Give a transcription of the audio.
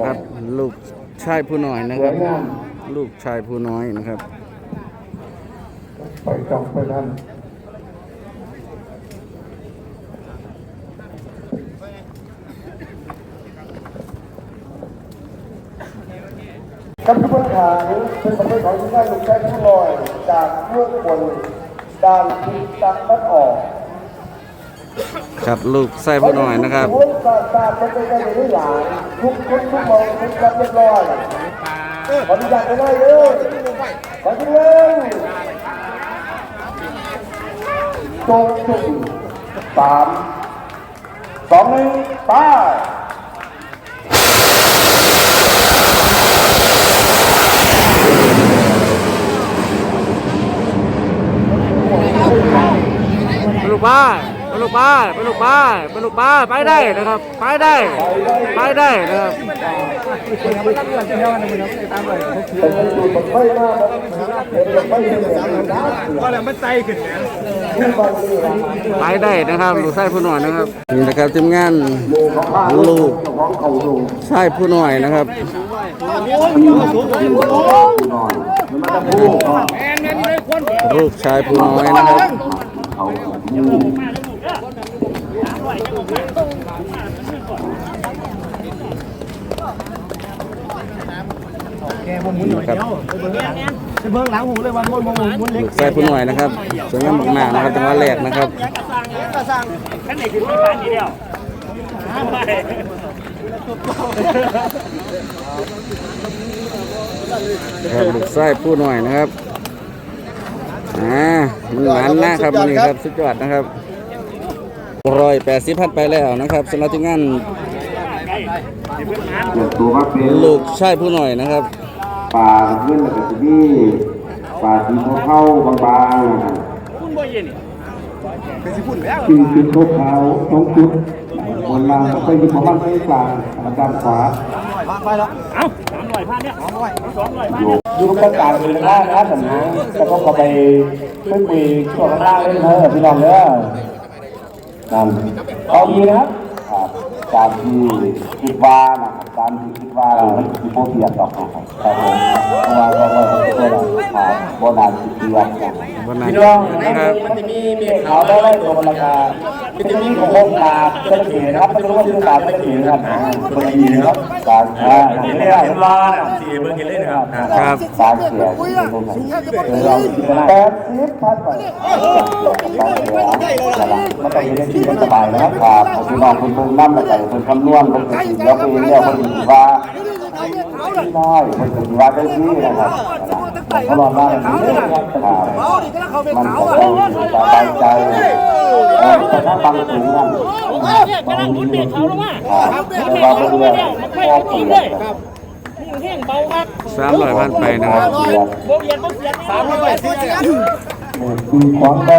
นะครับ ลูกชายผู้น้อยนะครับ ลูกชายผู้น้อยนะครับ ไปจองไปนั่นท่านผู้บริหารเป็นประเภทของที่ได้ลงใช้ผู้ลอย จากเมื่อบนด้านทิศตะวันออก ครับลูกชายผู้น้อยนะครับทุกศาสตร์เป็นไปได้ในหลายทุกทุกมองทุกรับเรียบร้อยขออนุญาตไปได้เลยขอที่เล่นตรงจุดสามสองหนึ่งปไปลูกบ้าน ไปลูกบ้านไปลูกบ้านไปลูกบ้านไปได้นะครับ ไปได้ ไปได้นะครับเป็นจุดแบบไม่มากครับเป็นแบบไม่เห็นอย่างนั้นนะก็แล้วมันใจขึ้นแหมที่บางทีเราไปได้นะครับลูกชายผู้น้อยนะครับนี่นะครับทีมงานดูของข้างลูกของเขาดูชายผู้น้อยนะครับหน่อยมันจะพูดลูกชายผู้น้อยนะครับเขาดู แกผมมุนหน่อยครับเดียวไปเบิ่งหลังหูเลยว่ามุนมุนมุนเล็กลูกชายผู้หน้อยนะครับสวยงามมากๆนะครับจังหวะแรกนะครับขั้นไหนคือไม่ผ่านทีเดียวครับลูกชายผู้หน้อยนะครับอ่ามันหวานนะครับนี่ครับสุดยอดนะครับ ร้อยแปดสิบพันไปแล้วนะครับสำหรับทีมงานเกิดตัวว่าเป็นลูกชายผู้น้อยนะครับปลาเพื่อนกับที่ปลาสีเข้าบางๆนะครับคุณบ่เย็นนี่กินกินขาวๆสองจุดบนล่างก็ยิงประมาณไม่กลางอาการขวาเอ้าสามร้อยพันเนี่ยสองร้อยสองร้อยพันเนี่ยยุคกลางเป็นล่างนะผมนะแล้วก็เข้าไปไม่มีช่วงล่างเล่นเถอะพี่น้องเด้อ นั่นเอาดีนะครับการที่คิดว่านะครับการที่คิดว่ามันมีโปรเทียบดอกนะครับครับผมเพราะว่าก็ก็ตัวเราขาดโบราณสิบเดือนนะวันนั้นพี่น้องนะครับมันจะมีมีขาวได้ได้ตัวราคา มันจะมีของโครงการตะเขียนะครับไม่รู้ว่าชื่อการตะเขียนะครับคนดีนะครับการอ่าเห็นไหมครับเห็นว่าสี่เบอร์กินเล่นนะครับครับการเขียนเราแปดสิบพันไปการเขียนมันต้องมีได้ที่สบายนะครับครับผมพี่น้องคุณคงนั่งมาใส่คนคำนวณคนเป็นสิ่งแล้วเองเนี่ยคนดีว่าที่น้อยคนเป็นว่าได้ที่นะครับเขาลองมาแบบนี้นะครับมันจะต้องสบายใจ แต่ถ้าฟังถึงนั่นเนี่ยกำลังหมุนเบรกเขาลงมาครับเบรแต่กว่าเขาลเพื่งอมานเนี่ยมันค่อยเอาตีเลยนี่แห้งเบาครับสามร้อยพันไปนะครับโบเบียนโบเสียนสามร้อยคือความได้